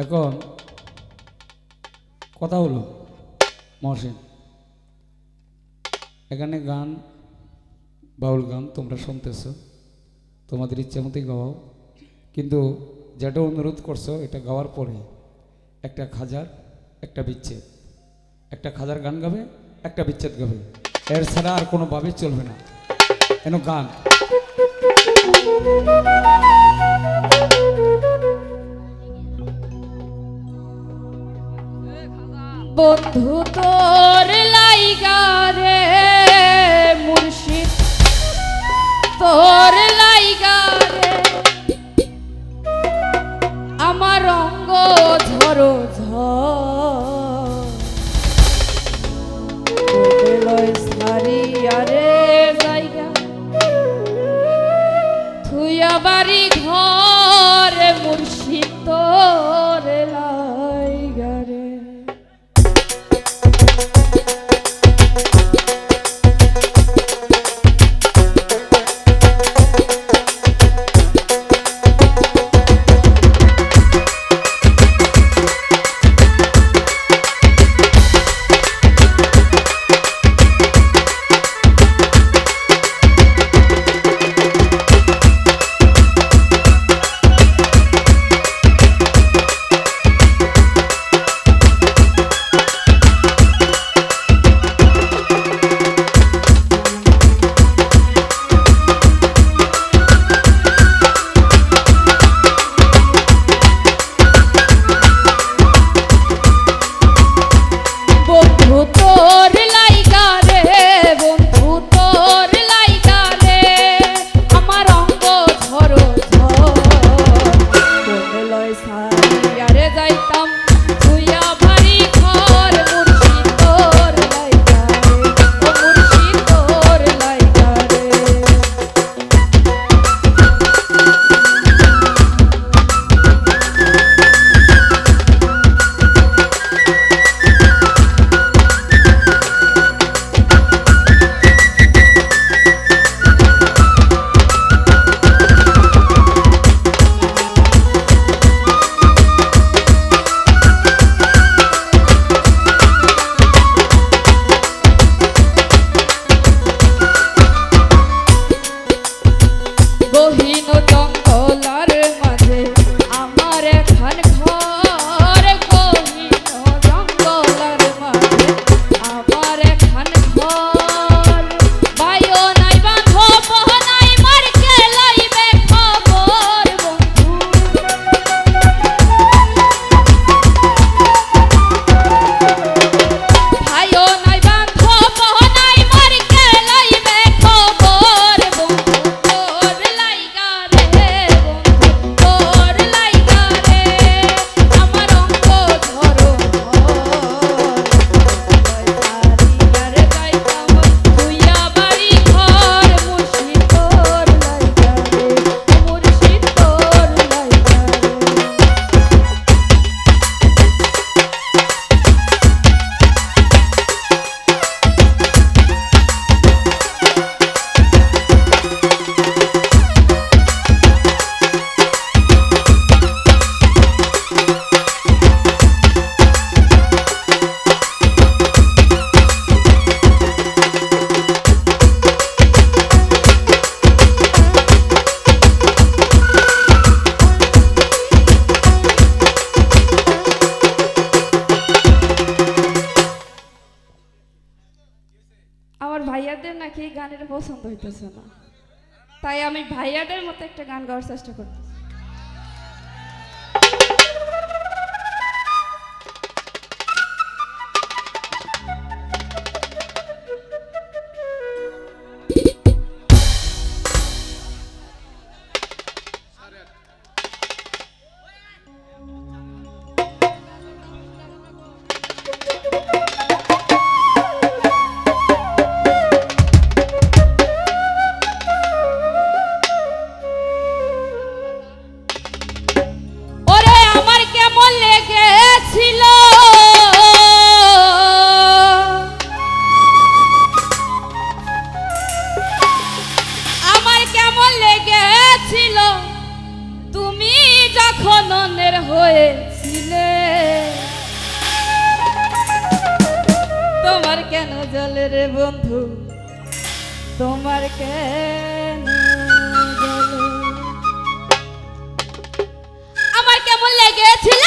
এখন কথা হলো মহসিন। এখানে গান, বাউল গান তোমরা শুনতেছ, তোমাদের ইচ্ছা মতোই গাওয়াও কিন্তু যেটা অনুরোধ করছ, এটা গাওয়ার পরে একটা খাজার, একটা বিচ্ছেদ। একটা খাজার গান গাবে, একটা বিচ্ছেদ গাবে। এর ছাড়া আর কোনোভাবেই চলবে না। কেন গান। বন্ধু তোর লাইগা রে মুর্শিদ। তোর লাইগা রে। আমার অঙ্গ ঝরো গানের পছন্দ হইতেছে না। তাই আমি ভাইয়াদের মতো একটা গান গাওয়ার চেষ্টা করতেছি। আমার কেমন লেগেছিল? তুমি যখন হয়েছিলে। তোমার কেন জলে রে বন্ধু? তোমার কেন আমার কেমন লেগেছিল?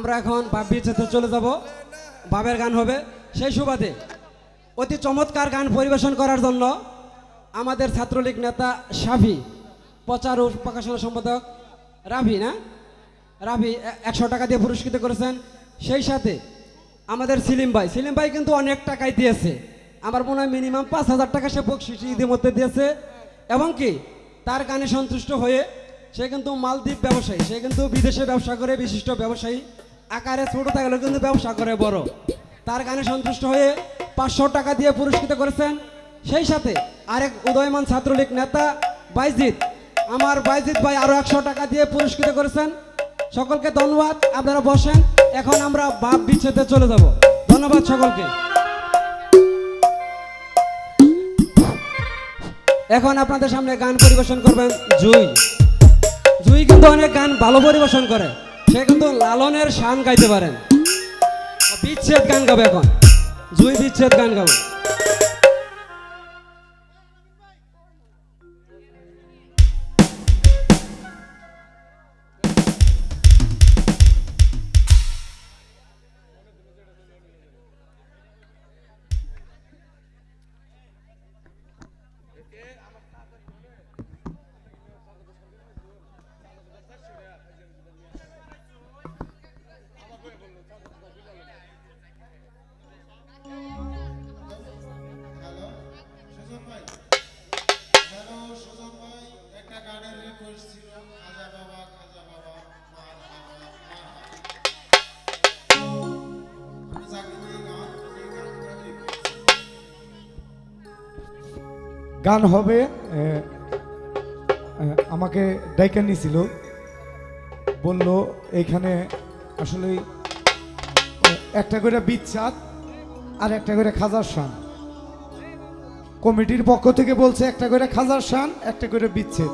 আমরা এখন বাপ সাথে চলে যাব। বাবের গান হবে। সেই সুবাদে অতি চমৎকার গান পরিবেশন করার জন্য আমাদের ছাত্রলীগ নেতা সাফি প্রচার ও প্রকাশনা সম্পাদক রাভি না? রাভি একশো টাকা দিয়ে পুরস্কৃত করেছেন। সেই সাথে আমাদের সিলিম ভাই। সিলিম ভাই কিন্তু অনেক টাকাই দিয়েছে। আমার মনে হয় মিনিমাম পাঁচ হাজার টাকা সে বকশিস ইতিমধ্যে দিয়েছে। এবং কি, তার গানে সন্তুষ্ট হয়ে সে কিন্তু মালদ্বীপ ব্যবসায়ী, সে কিন্তু বিদেশে ব্যবসা করে বিশিষ্ট ব্যবসায়ী। আকারে ছোট থাকলেও কিন্তু ব্যবসা করে বড়। তার গানে সন্তুষ্ট হয়ে পাঁচশো টাকা দিয়ে পুরস্কৃত করেছেন। সেই সাথে আরেক উদয়মান ছাত্রলীগ নেতা বাইজিৎ। আমার বাইজিৎ ভাই আরও একশো টাকা দিয়ে পুরস্কৃত করেছেন। সকলকে ধন্যবাদ, আপনারা বসেন। এখন আমরা বাপ বিচ্ছেদে চলে যাব। ধন্যবাদ সকলকে। এখন আপনাদের সামনে গান পরিবেশন করবেন জুই। জুই কিন্তু অনেক গান ভালো পরিবেশন করে। সে কিন্তু লালনের শান গাইতে পারেন। বিচ্ছেদ গান গাবে এখন। জুই বিচ্ছেদ গান গাবে। গান হবে আমাকে ডাইকা নিয়েছিল বলল এখানে আসলে একটা করে বিচ্ছাদ আর একটা করে খাজার শান। কমিটির পক্ষ থেকে বলছে, একটা করে খাজার শান, একটা করে বিচ্ছেদ